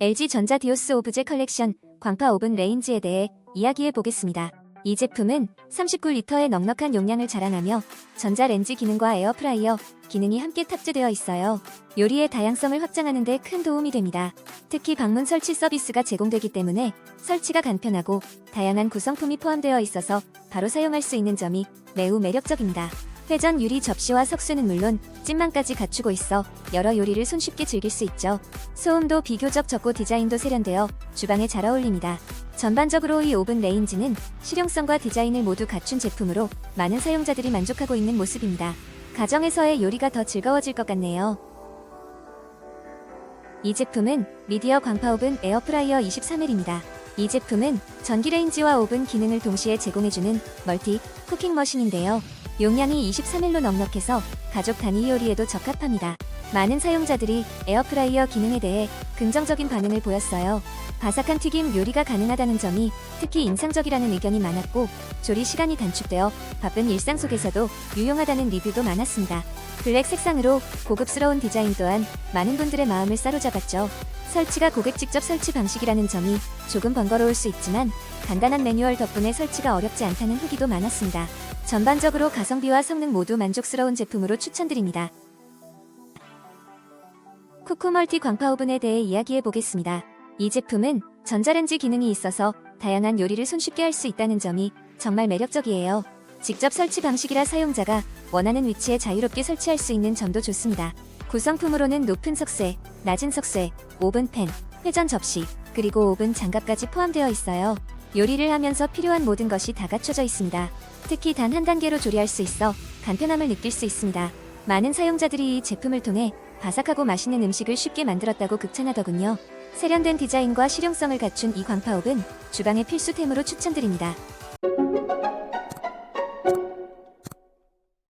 LG전자 디오스 오브제 컬렉션 광파 오븐 레인지에 대해 이야기해 보겠습니다. 이 제품은 39리터의 넉넉한 용량을 자랑하며 전자레인지 기능과 에어프라이어 기능이 함께 탑재되어 있어요. 요리의 다양성을 확장하는 데 큰 도움이 됩니다. 특히 방문 설치 서비스가 제공되기 때문에 설치가 간편하고 다양한 구성품이 포함되어 있어서 바로 사용할 수 있는 점이 매우 매력적입니다. 회전 유리 접시와 석쇠는 물론 찐망까지 갖추고 있어 여러 요리를 손쉽게 즐길 수 있죠. 소음도 비교적 적고 디자인도 세련되어 주방에 잘 어울립니다. 전반적으로 이 오븐 레인지는 실용성과 디자인을 모두 갖춘 제품으로 많은 사용자들이 만족하고 있는 모습입니다. 가정에서의 요리가 더 즐거워질 것 같네요. 이 제품은 미디어 광파 오븐 에어프라이어 23L입니다. 이 제품은 전기레인지와 오븐 기능을 동시에 제공해주는 멀티 쿠킹 머신인데요. 용량이 23L로 넉넉해서 가족 단위 요리에도 적합합니다. 많은 사용자들이 에어프라이어 기능에 대해 긍정적인 반응을 보였어요. 바삭한 튀김 요리가 가능하다는 점이 특히 인상적이라는 의견이 많았고 조리 시간이 단축되어 바쁜 일상 속에서도 유용하다는 리뷰도 많았습니다. 블랙 색상으로 고급스러운 디자인 또한 많은 분들의 마음을 사로잡았죠. 설치가 고객 직접 설치 방식이라는 점이 조금 번거로울 수 있지만 간단한 매뉴얼 덕분에 설치가 어렵지 않다는 후기도 많았습니다. 전반적으로 가성비와 성능 모두 만족스러운 제품으로 추천드립니다. 쿠쿠 멀티 광파 오븐에 대해 이야기해 보겠습니다. 이 제품은 전자레인지 기능이 있어서 다양한 요리를 손쉽게 할 수 있다는 점이 정말 매력적이에요. 직접 설치 방식이라 사용자가 원하는 위치에 자유롭게 설치할 수 있는 점도 좋습니다. 구성품으로는 높은 석쇠, 낮은 석쇠, 오븐팬, 회전 접시, 그리고 오븐 장갑까지 포함되어 있어요. 요리를 하면서 필요한 모든 것이 다 갖춰져 있습니다. 특히 단 한 단계로 조리할 수 있어 간편함을 느낄 수 있습니다. 많은 사용자들이 이 제품을 통해 바삭하고 맛있는 음식을 쉽게 만들었다고 극찬하더군요. 세련된 디자인과 실용성을 갖춘 이 광파옥은 주방의 필수템으로 추천드립니다.